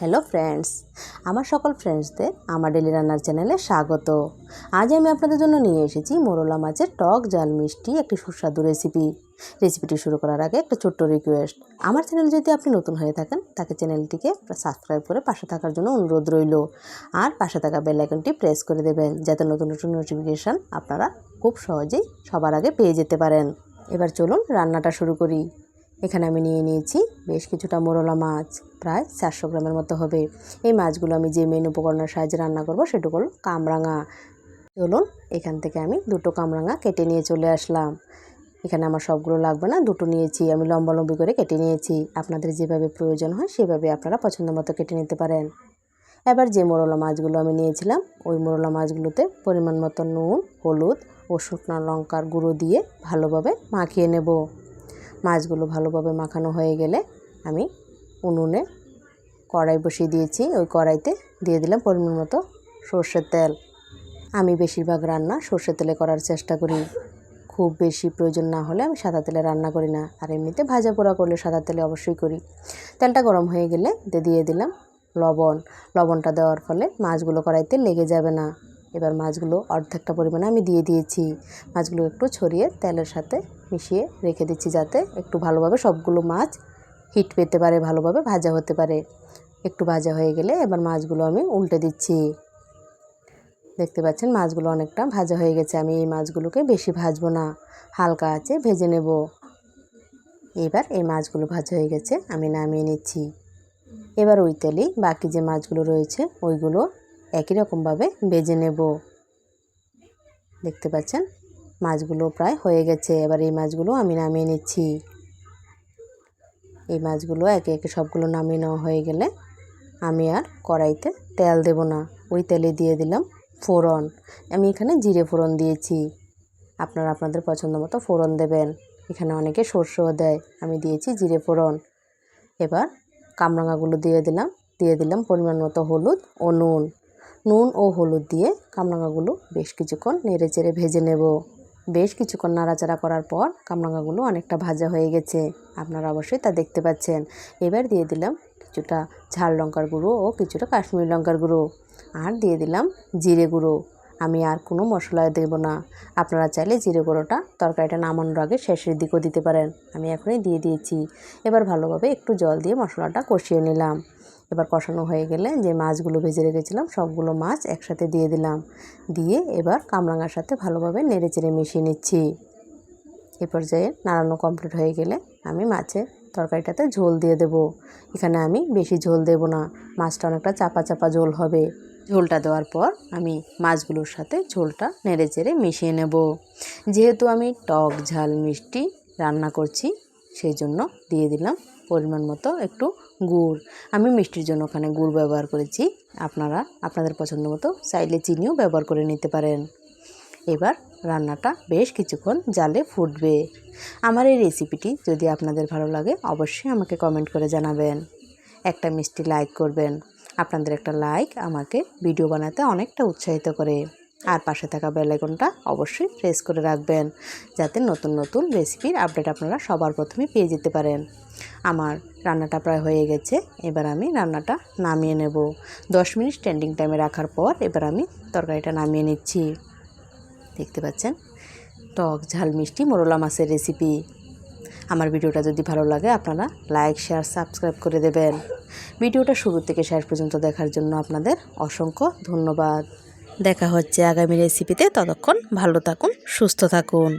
Hello friends আমার সকল ফ্রেন্ডসদের আমার ডেলি রান্নার চ্যানেলে স্বাগত। আজ আমি আপনাদের জন্য নিয়ে এসেছি মোরলা মাছের টক জাল মিষ্টি একটি সুস্বাদু রেসিপি রেসিপিটি শুরু করার আগে একটা ছোট্ট রিকোয়েস্ট আমার চ্যানেল যদি আপনি নতুন হয়ে থাকেন, তাকে চ্যানেলটিকে সাবস্ক্রাইব করে পাশে থাকার জন্য অনুরোধ রইল। আর পাশে থাকা বেল আইকনটি প্রেস করে দেবেন, যাতে নতুন নতুন নোটিফিকেশান আপনারা খুব সহজেই সবার আগে পেয়ে যেতে পারেন। এবার চলুন রান্নাটা শুরু করি। এখানে আমি নিয়ে নিয়েছি বেশ কিছুটা মোরলা মাছ, প্রায় চারশো গ্রামের মতো হবে। এই মাছগুলো আমি যে মেন উপকরণের সাহায্যে রান্না করব সেটুকু হলো কামরাঙা। চলুন, এখান থেকে আমি দুটো কামরাঙা কেটে নিয়ে চলে আসলাম। এখানে আমার সবগুলো লাগবে না, দুটো নিয়েছি, আমি লম্বা লম্বি করে কেটে নিয়েছি। আপনাদের যেভাবে প্রয়োজন হয় সেভাবে আপনারা পছন্দ মতো কেটে নিতে পারেন। এবার যে মোরলা মাছগুলো আমি নিয়েছিলাম, ওই মোরলা মাছগুলোতে পরিমাণ মতো নুন, হলুদ ও শুকনো লঙ্কার গুঁড়ো দিয়ে ভালোভাবে মাখিয়ে নেব। মাছগুলো ভালোভাবে মাখানো হয়ে গেলে আমি উনুনে কড়াই বসিয়ে দিয়েছি। ওই কড়াইতে দিয়ে দিলাম পরিমাণ মতো সর্ষের তেল। আমি বেশিরভাগ রান্না সর্ষের তেলে করার চেষ্টা করি। খুব বেশি প্রয়োজন না হলে আমি সাদা তেলে রান্না করি না। আর এমনিতে ভাজা পোড়া করলে সাদা তেলে অবশ্যই করি। তেলটা গরম হয়ে গেলে দিয়ে দিলাম লবণ। লবণটা দেওয়ার ফলে মাছগুলো কড়াইতে লেগে যাবে না। এবার মাছগুলো অর্ধেকটা পরিমাণে আমি দিয়ে দিয়েছি। মাছগুলো একটু ছড়িয়ে তেলের সাথে মিশিয়ে রেখে দিচ্ছি যাতে একটু ভালোভাবে সবগুলো মাছ হিট পেতে পারে, ভালোভাবে ভাজা হতে পারে। একটু ভাজা হয়ে গেলে এবার মাছগুলো আমি উল্টে দিচ্ছি। দেখতে পাচ্ছেন মাছগুলো অনেকটা ভাজা হয়ে গেছে। আমি এই মাছগুলোকে বেশি ভাজবো না, হালকা আছে ভেজে নেব। এবার এই মাছগুলো ভাজা হয়ে গেছে, আমি নামিয়ে নিচ্ছি। এবার ওই তেলেই বাকি যে মাছগুলো রয়েছে, ওইগুলো একই রকমভাবে বেজে নেব। দেখতে পাচ্ছেন? মাছগুলো প্রায় হয়ে গেছে। এবার এই মাছগুলো আমি নামিয়ে নিচ্ছি। এই মাছগুলো একে একে সবগুলো নামিয়ে নেওয়া হয়ে গেলে আমি আর কড়াইতে তেল দেব না। ওই তেলে দিয়ে দিলাম ফোড়ন। আমি এখানে জিরে ফোড়ন দিয়েছি। আপনারা আপনাদের পছন্দ মতো ফোড়ন দেবেন। এখানে অনেকে সর্ষেও দেয়। আমি দিয়েছি জিরে ফোড়ন। এবার কামরাঙাগুলো দিয়ে দিলাম। দিয়ে দিলাম পরিমাণ মতো হলুদ ও নুন। নুন ও হলুদ দিয়ে কামরাঙাগুলো বেশ কিছুক্ষণ নেড়ে চেড়ে ভেজে নেব। বেশ কিছুক্ষণ নাড়াচাড়া করার পর কামরাঙাগুলো অনেকটা ভাজা হয়ে গেছে। আপনারা অবশ্যই তা দেখতে পাচ্ছেন। এবার দিয়ে দিলাম কিছুটা ঝাল লঙ্কার গুঁড়ো ও কিছুটা কাশ্মীর লঙ্কার গুঁড়ো। আর দিয়ে দিলাম জিরে গুঁড়ো। আমি আর কোনো মশলা দেব না। আপনারা চাইলে জিরে গুঁড়োটা তরকারিটা নামানোর আগে শেষের দিকেও দিতে পারেন। আমি এখনই দিয়ে দিয়েছি। এবার ভালোভাবে একটু জল দিয়ে মশলাটা কষিয়ে নিলাম। এবার কষানো হয়ে গেলে যে মাছগুলো ভেজে রেখেছিলাম, সবগুলো মাছ একসাথে দিয়ে দিলাম। দিয়ে এবার কামরাঙার সাথে ভালোভাবে নেড়ে চেড়ে মিশিয়ে নিচ্ছি। এ পর্যায়ে নাড়ানো কমপ্লিট হয়ে গেলে আমি মাছের তরকারিটাতে ঝোল দিয়ে দেব। এখানে আমি বেশি ঝোল দেব না। মাছটা অনেকটা চাপা চাপা ঝোল হবে। ঝোলটা দেওয়ার পর আমি মাছগুলোর সাথে ঝোলটা নেড়ে চেড়ে মিশিয়ে নেব। যেহেতু আমি টক ঝাল মিষ্টি রান্না করছি, সেই জন্য দিয়ে দিলাম পরিমাণ মতো একটু গুড়। আমি মিষ্টির জন্য ওখানে গুড় ব্যবহার করেছি। আপনারা আপনাদের পছন্দ মতো চাইলে চিনিও ব্যবহার করে নিতে পারেন। এবার রান্নাটা বেশ কিছুক্ষণ জালে ফুটবে। আমার এই রেসিপিটি যদি আপনাদের ভালো লাগে, অবশ্যই আমাকে কমেন্ট করে জানাবেন। একটা মিষ্টি লাইক করবেন। আপনাদের একটা লাইক আমাকে ভিডিও বানাতে অনেকটা উৎসাহিত করে। আর পাশে থাকা বেলাইকনটা অবশ্যই প্রেস করে রাখবেন, যাতে নতুন নতুন রেসিপির আপডেট আপনারা সবার প্রথমে পেয়ে যেতে পারেন। আমার রান্নাটা প্রায় হয়ে গেছে, এবার আমি রান্নাটা নামিয়ে নেব। দশ মিনিট স্ট্যান্ডিং টাইমে রাখার পর এবার আমি তরকারিটা নামিয়ে নিচ্ছি। দেখতে পাচ্ছেন? টক ঝাল মিষ্টি মোরলা মাছের রেসিপি আমার ভিডিওটা যদি ভালো লাগে, আপনারা লাইক শেয়ার সাবস্ক্রাইব করে দেবেন। ভিডিওটা শুরু থেকে শেষ পর্যন্ত দেখার জন্য আপনাদের অসংখ্য ধন্যবাদ। দেখা হচ্ছে আগামী রেসিপিতে ততক্ষণ ভালো থাকুন, সুস্থ থাকুন।